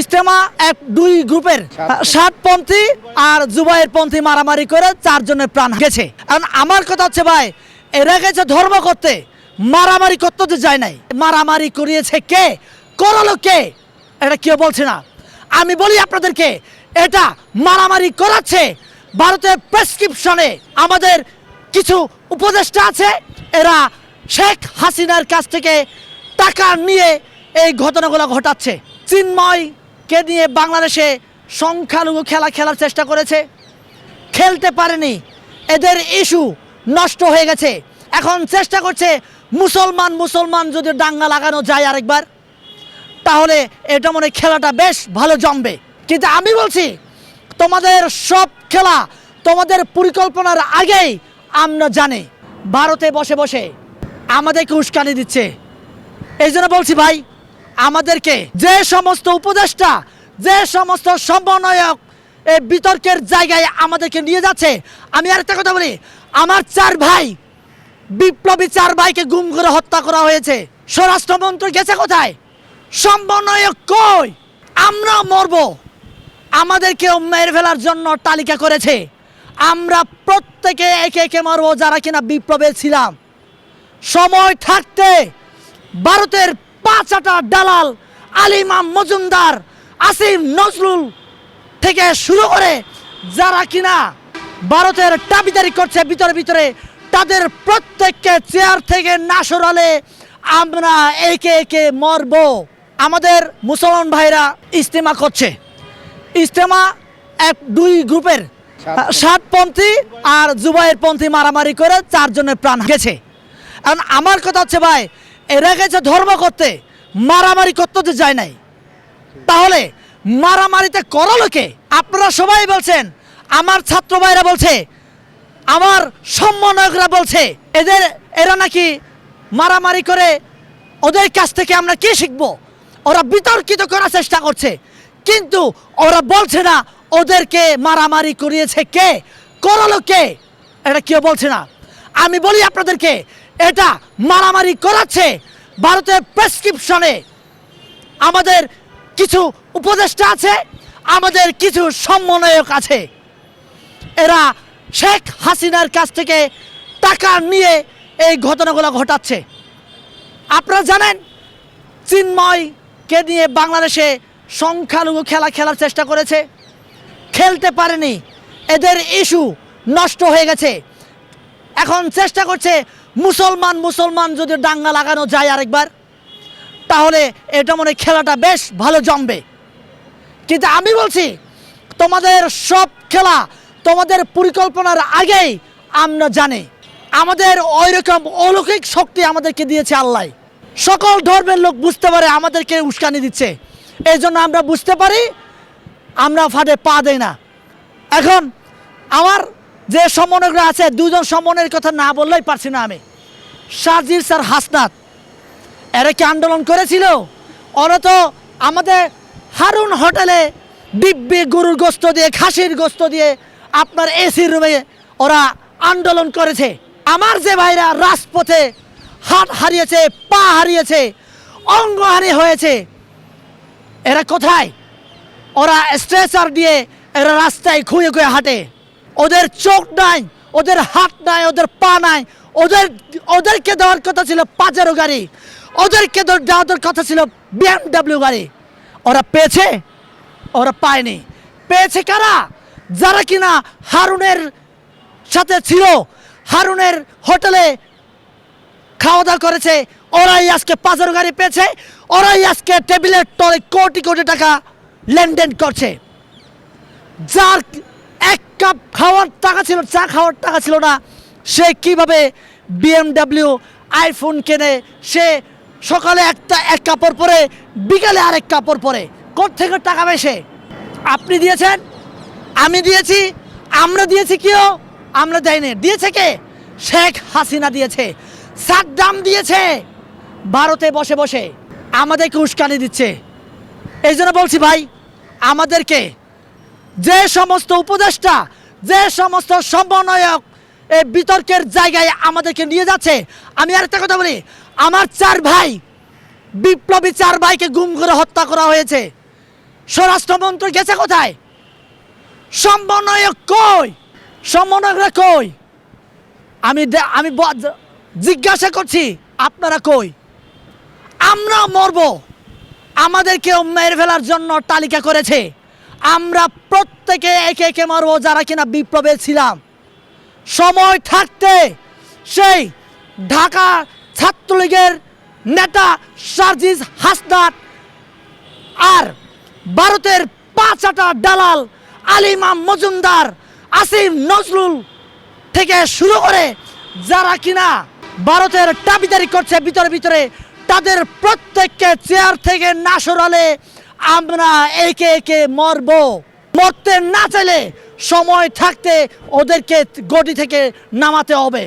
ইস্তেমা এক দুই গ্রুপের ষাটপন্থী আর জুবাইয়ের পন্থী মারামারি করে চারজনের প্রাণ গেছে কারণ আমার কথা হচ্ছে ভাই এরা গেছে ধর্ম করতে মারামারি করতে তো যায় নাই। মারামারি করিয়েছে কে? করালো কে? এটা কেউ বলছে না। আমি বলি আপনাদেরকে এটা মারামারি করাচ্ছে ভারতের প্রেসক্রিপশনে আমাদের কিছু উপদেষ্টা আছে এরা শেখ হাসিনার কাছ থেকে টাকা নিয়ে এই ঘটনাগুলো ঘটাচ্ছে। চিন্ময়কে নিয়ে বাংলাদেশে সংখ্যালঘু খেলা খেলার চেষ্টা করেছে? খেলতে পারেনি। এদের ইস্যু নষ্ট হয়ে গেছে। এখন চেষ্টা করছে মুসলমান মুসলমান যদি দাঙ্গা লাগানো যায় আরেকবার, তাহলে এটা মনে খেলাটা বেশ ভালো জমবে। কিন্তু আমি বলছি, তোমাদের সব খেলা তোমাদের পরিকল্পনার আগেই আমরা জানি। ভারতে বসে বসে আমাদেরকে উস্কানি দিচ্ছে। এই জন্য বলছি ভাই আমাদেরকে যে সমস্ত উপদেষ্টা, যে সমস্ত সমন্বয়ক এই বিতর্কের জায়গায় আমাদেরকে নিয়ে যাচ্ছে, আমি আর একটা কথা বলি, আমার চার ভাই, বিপ্লবী চার ভাইকে গুম করে হত্যা করা হয়েছে। স্বরাষ্ট্রমন্ত্রী গেছে কোথায়? সমন্বয়ক কই? আমরা মরব। আমাদেরকেও মেরে ফেলার জন্য তালিকা করেছে। আমরা প্রত্যেকে একে একে মারবো যারা কিনা বিপ্লবে ছিলাম। সময় থাকতে ভারতের পাঁচাটা দালাল আলিমাম মজুমদার আসিম নজরুল থেকে শুরু করে যারা কিনা ভারতের দাবিদারি করছে ভিতরে ভিতরে, তাদের প্রত্যেককে চেয়ার থেকে না সরালে আমরা একে একে মরব। আমাদের মুসলমান ভাইরা ইস্তেমা করছে। ইস্তেমা এক, দুই গ্রুপের ষাটপন্থী আর জুবাইয়ের পন্থী মারামারি করে চারজনের প্রাণ গেছে কারণ আমার কথা হচ্ছে ভাই এরা গেছে ধর্ম করতে, মারামারি করতে তো যায় নাই। তাহলে মারামারিতে করালো কে আপনারা সবাই বলছেন, আমার ছাত্র ভাইরা বলছে, আমার সমন্বয়করা বলছে, এদের, এরা নাকি মারামারি করে, ওদের কাছ থেকে আমরা কি শিখব? ওরা বিতর্কিত করার চেষ্টা করছে, কিন্তু ওরা বলছে না, ওদেরকে মারামারি করিয়েছে কে? করালো কে এটা কেউ বলছে না। আমি বলি আপনাদেরকে, এটা মারামারি করাচ্ছে ভারতের প্রেসক্রিপশনে আমাদের কিছু উপদেষ্টা আছে, আমাদের কিছু সমন্বয়ক আছে। এরা শেখ হাসিনার কাছ থেকে টাকা নিয়ে এই ঘটনাগুলো ঘটাচ্ছে। আপনারা জানেন, চিন্ময়কে নিয়ে বাংলাদেশে সংখ্যালঘু খেলা খেলার চেষ্টা করেছে। খেলতে পারেনি। এদের ইস্যু নষ্ট হয়ে গেছে। এখন চেষ্টা করছে মুসলমান মুসলমান যদি ডাঙ্গা লাগানো যায় আরেকবার, তাহলে এটা মনে খেলাটা বেশ ভালো জমবে। কিন্তু আমি বলছি, তোমাদের সব খেলা তোমাদের পরিকল্পনার আগেই আমরা জানি। আমাদের ওই রকম অলৌকিক শক্তি আমাদেরকে দিয়েছে আল্লাহ। সকল ধর্মের লোক বুঝতে পারে আমাদেরকে উস্কানি দিচ্ছে। এই জন্য আমরা বুঝতে পারি, আমরা ফাটে পা দেই না। এখন আমার যে সমন্বয়করা আছে, দুজন সমন্বয়ের কথা না বললেই পারছি না আমি। সাজির স্যার হাসনাত, এরা কি আন্দোলন করেছিল? ওরা তো আমাদের হারুন হোটেলে দিব্যি গরুর গোস্ত দিয়ে, খাসির গোস্ত দিয়ে আপনার এসি রুমে ওরা আন্দোলন করেছে। আমার যে ভাইরা রাজপথে হাত হারিয়েছে, পা হারিয়েছে অঙ্গহানি হয়েছে, এরা কোথায়? ওরা স্ট্রেচার দিয়ে এরা রাস্তায় খুঁয়ে খুঁয়ে হাঁটে। ওদের চোখ নাই, ওদের হাত নাই, ওদের পা নাই। ওদের, ওদেরকে দেওয়ার কথা ছিল পাজারো গাড়ি। ওদেরকে দেওয়ার কথা ছিল বিএমডাব্লিউ গাড়ি। ওরা পেয়েছে, ওরা পায়নি। পেয়েছে কারা? যারা কিনা হারুনের সাথে ছিল, হারুনের হোটেলে খাওয়া দাওয়া করেছে, ওরাই আজকে পাঁচের গাড়ি পেয়েছে, ওরাই আজকে টেবিলের তলে কোটি কোটি টাকা লেনদেন করছে। যার কাপ খাওয়ার টাকা ছিল, চা খাওয়ার টাকা ছিল না। সে কীভাবে বিএমডাব্লিউ আইফোন কেনে? সে সকালে একটা, এক কাপড় পরে, বিকালে আরেক কাপড় পরে। থেকে টাকা পেয়েছে আপনি দিয়েছেন? আমি দিয়েছি। আমরা দিয়েছি কেউ আমরা দেয়নি। দিয়েছে কে? শেখ হাসিনা দিয়েছে। সাদ্দাম দিয়েছে। ভারতে বসে বসে। আমাদেরকে উস্কানি দিচ্ছে। এই জন্য বলছি ভাই, আমাদেরকে যে সমস্ত উপদেষ্টা, যে সমস্ত সমন্বয়ক এই বিতর্কের জায়গায় আমাদেরকে নিয়ে যাচ্ছে, আমি আরেকটা কথা বলি, আমার চার ভাই, বিপ্লবী চার ভাইকে গুম করে হত্যা করা হয়েছে। স্বরাষ্ট্রমন্ত্রী গেছে কোথায়? সমন্বয়ক কই? সমন্বয়করা কই? আমি আমি জিজ্ঞাসা করছি, আপনারা কই? আমরা মরব। আমাদেরকেও মেরে ফেলার জন্য তালিকা করেছে। আমরা প্রত্যেকে একে একে মারব যারা কিনা বিপ্লবে ছিলাম। সময় থাকতে সেই ঢাকা ছাত্রলীগের নেতা সার্জিস হাসনাত আর ভারতের পাঁচাটা দালাল আলিমাম মজুমদার আসিম নজরুল থেকে শুরু করে যারা কিনা ভারতের দাবিদারি করছে ভিতরে ভিতরে, তাদের প্রত্যেককে চেয়ার থেকে না সরালে আমরা একে একে মরব। মরতে না চাইলে সময় থাকতে ওদেরকে গদি থেকে নামাতে হবে।